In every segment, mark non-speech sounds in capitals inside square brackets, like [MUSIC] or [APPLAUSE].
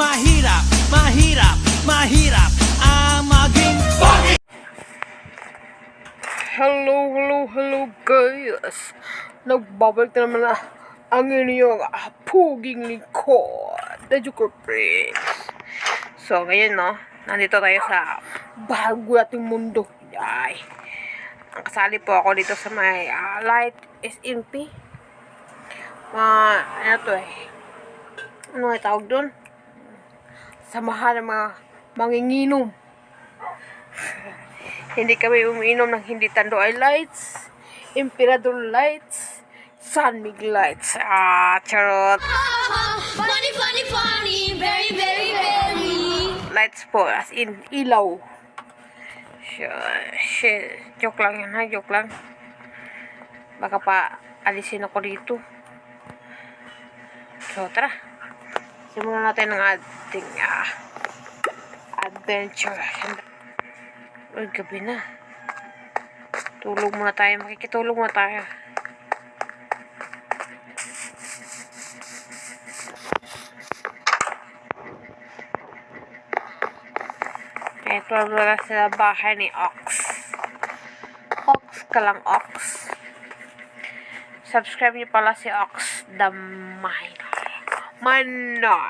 mahirap, mahirap, mahirap ang maging pogi. Hello, hello, hello guys! Nagbabalik na naman na ang inyong puging lingkod, The Joker Prince. So, ngayon no, nandito tayo sa bago nating mundo. Ay, ang kasali po ako dito sa may ah, Light SMP. Mga, ano to eh, ano ay tawag doon? Samahan ng mga manginginom. [LAUGHS] Hindi kami umiinom ng hindi tando ay lights, emperador lights, sunmig lights. Ah, charot. funny, funny, funny, very, very, very. Lights po, as in, ilaw. Shit. Joke lang yan ha, joke lang. Baka pa alisin ako dito. So, tara. Simulan natin ang ating ah, adventure. Uy, gabi na. Tulog muna tayo. Makikitulog muna tayo. Ito na sa bahay ni Ox. Ox ka lang, Ox. Subscribe niyo pala si Ox the Miner. Miner.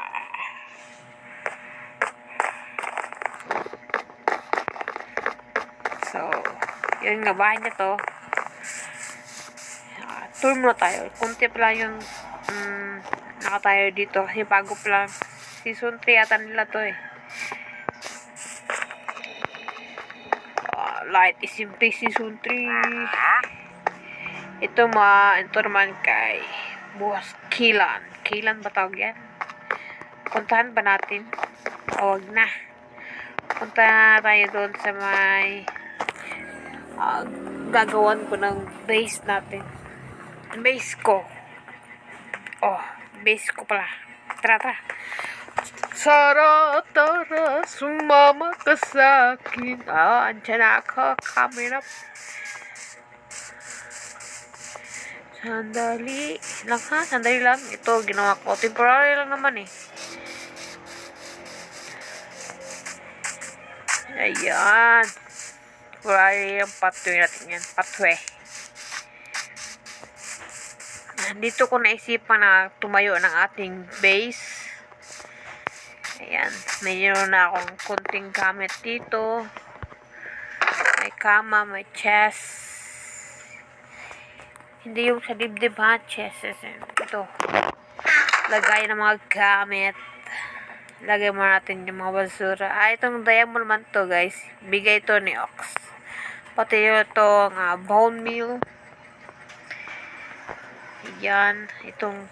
So, yun nga, bahay niya to. Ah, tour muna tayo. Kunti pa lang yung mm, naka tayo dito. Kasi bago pa lang. Season 3 yata nila to eh. Ah, Light is in season 3. Ito ma, ito naman kay Boss Kilan. Kilan ba tawag yan? Puntahan ba natin? O, wag na. Punta tayo doon sa may ah, gagawan ko ng base natin. Base ko. Oh, base ko pala. Tara, tara. Sara, tara, sumama ka sa akin. Ah, andyan ako. Camera. Sandali lang ha, sandali lang. Ito, ginawa ko. Temporary lang naman eh. Ayan. Temporary yung patwe natin yan. Patwe. Dito ko naisipan na tumayo ng ating base. Ayan. Mayroon na akong kunting gamit dito. May kama, may chest. Hindi yung sa dibdib ha, chest. Ito. Lagay ng mga gamit. Lagay mo natin yung mga basura. Ah, itong diamond man to guys. Bigay to ni Ox. Pati yung itong ah, bone meal. Yan. Itong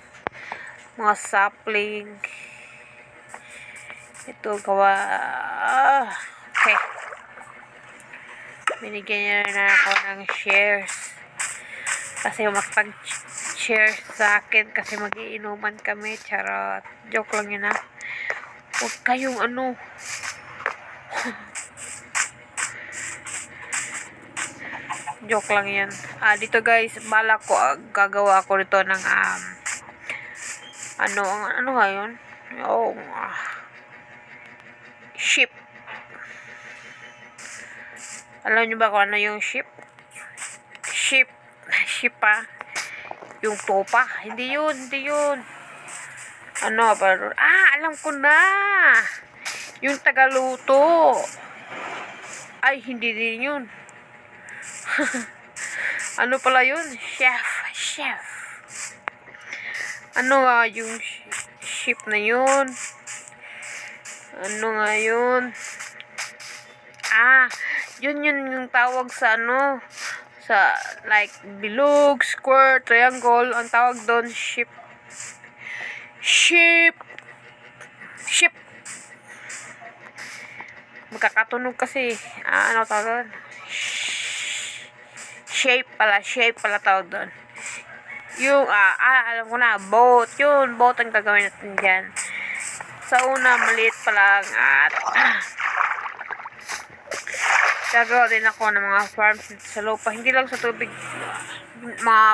mga sapling. Ito gawa. Ah, okay. Binigyan niya na ako ng shares. Kasi makapag-share sa akin kasi magiinuman kami. Charot. Joke lang yun ha. Huwag kayong ano. [LAUGHS] Joke lang yan. Ah, dito guys, bala ko, ah, gagawa ko nito ng, um, ano, ano nga yun? Oh, ah, ship. Alam niyo ba kung ano yung? Ship. Ship ah. Yung topa. Hindi yun, hindi yun. Ano ba? Ah, alam ko na. Yung tagaluto. Ay, hindi din yun. [LAUGHS] ano pala yun? Chef. Chef. Ano nga yung sh- ship na yun? Ano nga yun? Ah, yun yun yung tawag sa ano? Sa like bilog, square, triangle. Ang tawag doon ship. Ship. Ship. Magkakatunog kasi. Ah, ano tawag doon? Shape pala. Shape pala tawag doon. Yung, ah, ah, alam ko na, boat. Yun, boat ang gagawin natin dyan. Sa una, maliit pa lang at [CLEARS THROAT] gagawa din ako ng mga farms sa lupa. Hindi lang sa tubig. Mga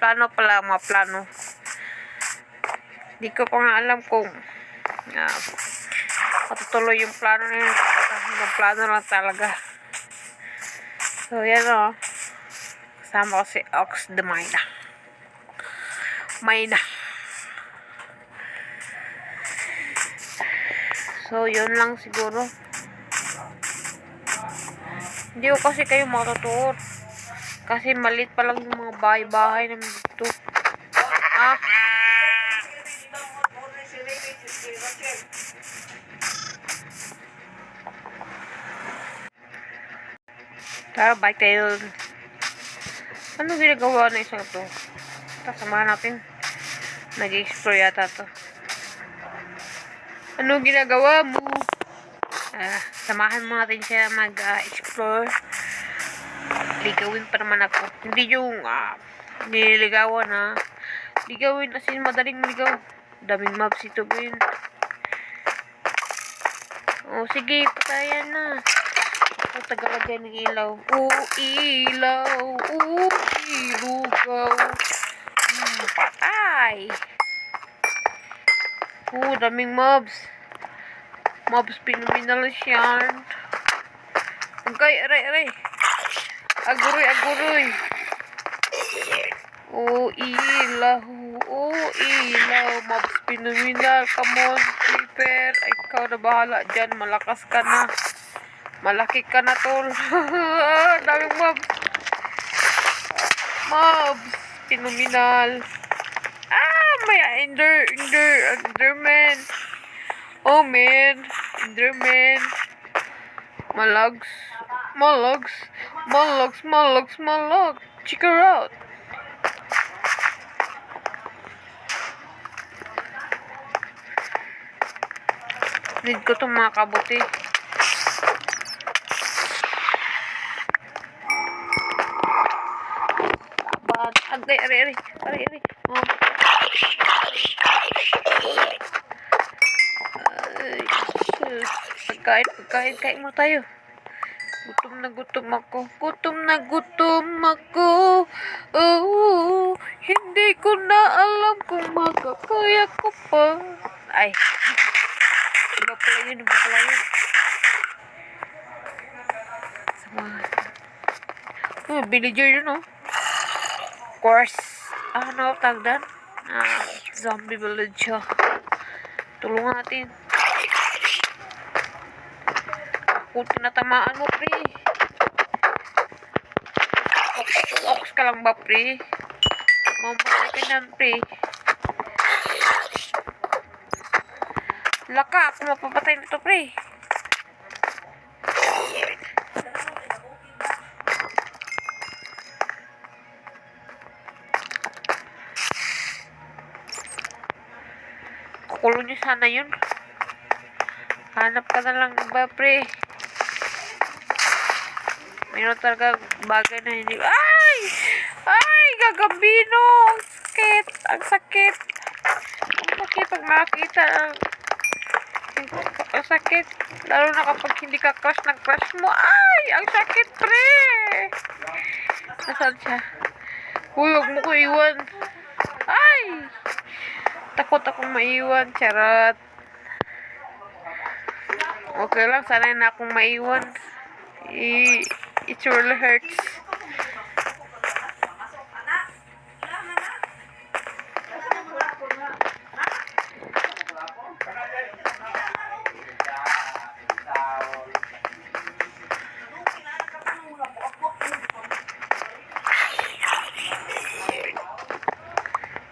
plano pala, mga plano. Hindi ko pa nga alam kung ah, matutuloy yung plano na yun. Hanggang plano lang talaga. So, yan o. Kasama ko si Ox de Mayna. Mayna. So, yun lang siguro. Hindi ko kasi kayo matutuot. Kasi malit pa lang yung mga bahay-bahay namin dito. Ah! Tara, bike tayo. Ano ginagawa na isang to? Tara, samahan natin. Nag-explore yata to. Ano ginagawa mo? Ah, samahan mo natin siya mag-explore. Ligawin pa naman ako. Hindi yung ah, nililigawan na. Ligawin as in madaling ligaw. Daming maps ito gawin. Oh, sige, patayan na. Ako tagalagay ng ilaw. Oo, ilaw. Oo, ilugaw. Hmm, patay. Oo, daming mobs. Mobs pinominalis yan. Agay, aray, aray. Aguroy, aguroy. Oo, ilaw. Oo, ilaw. Mobs pinominal. Come on, Creeper. Ikaw na bahala dyan. Malakas ka na. Malaki ka na, tol. [LAUGHS] Daming mobs. Mobs. Pinominal. Ah, may ender, ender, enderman. Oh, man. Enderman. Malags. Malags. Malags, malags, malag. Check her out. Need ko itong mga kabuti. Ba't? Agay, ari, ari. Ari, ari. Oh. Pagkain, pagkain, kain mo tayo. Gutom na gutom ako. Gutom na gutom ako. Oh, hindi ko na alam kung makakaya ko pa. Ay. Iba pala yun, iba pala yun. Sama. Oh, villager yun, oh. Of course. Ah, ano tawag doon? Ah, zombie village, oh. Tulungan natin. Kung tinatamaan mo, pre. Ox ka lang ba, pre? Mamatay ka na, pre. Laka, ako mapapatay nito, pre. Kukulo niyo sana yun. Hanap ka na lang ba, pre? Mayroon talaga bagay na hindi... Ay! Ay! Gagambino! Ang sakit! Ang sakit! Ang sakit pag makakita ng... Ang sakit. Lalo na kapag hindi ka crush ng crush mo. Ay! Ang sakit, pre! Nasaan siya? Uy, huwag mo ko iwan. Ay! Takot akong maiwan. Charot. Okay lang. Sanay na akong maiwan. I it really hurts.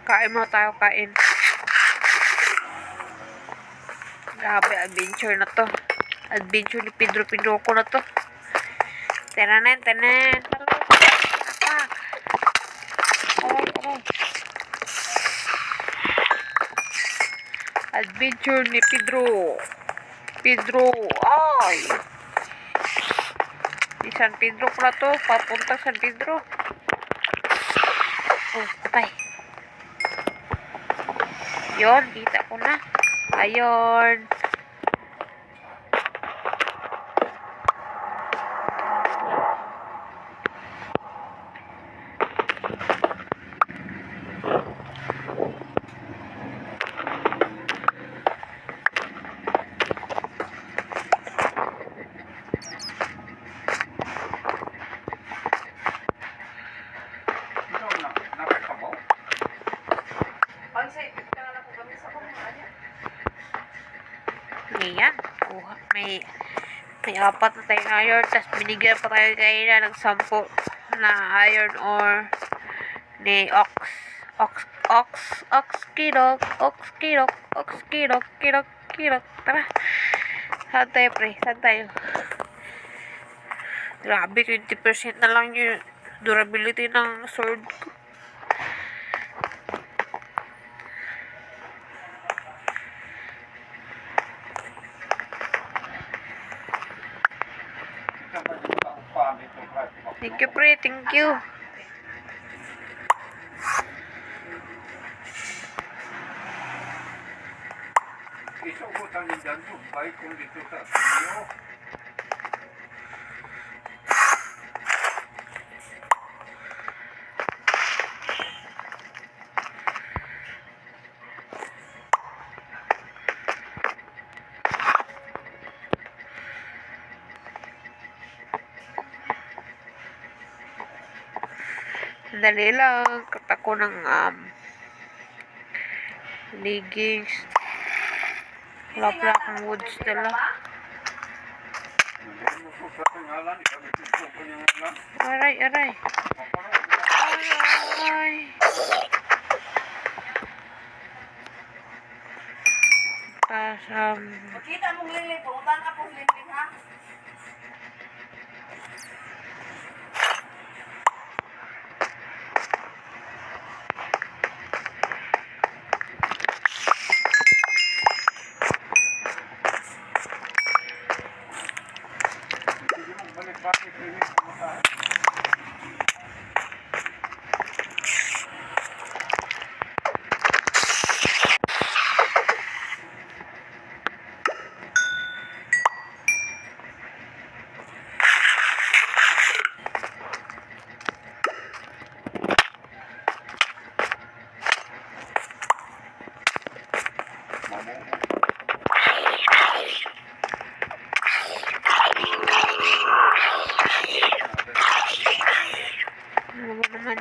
Kain mo tayo, kain. Grabe, adventure na to. Adventure ni Pedro Pinoco na to. Tananan, tanan. Apak. Aray, aray. Adventure ni Pedro. Pedro. Ay. Di San Pedro ko na to. Papunta San Pedro. Oh, patay. Yon, kita ko na. Ayon. Ayan. Kuha. May, may apat na tayong iron. Tapos binigyan pa tayo kaina ng sampo na iron ore ni Ox. Ox, Ox, Ox, Kidok, Ox, Kidok, Ox, Kidok, Kidok, Kidok. Tara. Saan tayo, pre? Saan tayo? Grabe, 20% na lang yung durability ng sword ko. You, pre. Thank you. Isubutan din dyan po, baik kung dito sa inyo. Dali lang. Kata ko ng um, leggings. Wala pala akong woods dala. Aray, aray. Aray. Tapos, um, Kita mong lili, pungutan ka pong lili, ha? Sige mo, balik-balik, hindi mo kumakain.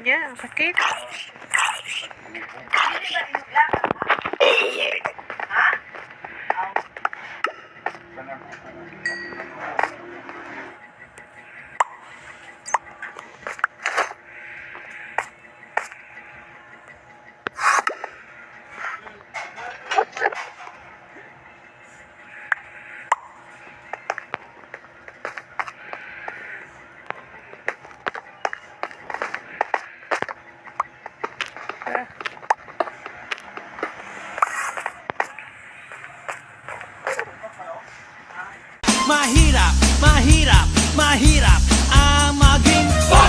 Yan? Ang sakit. Mahirap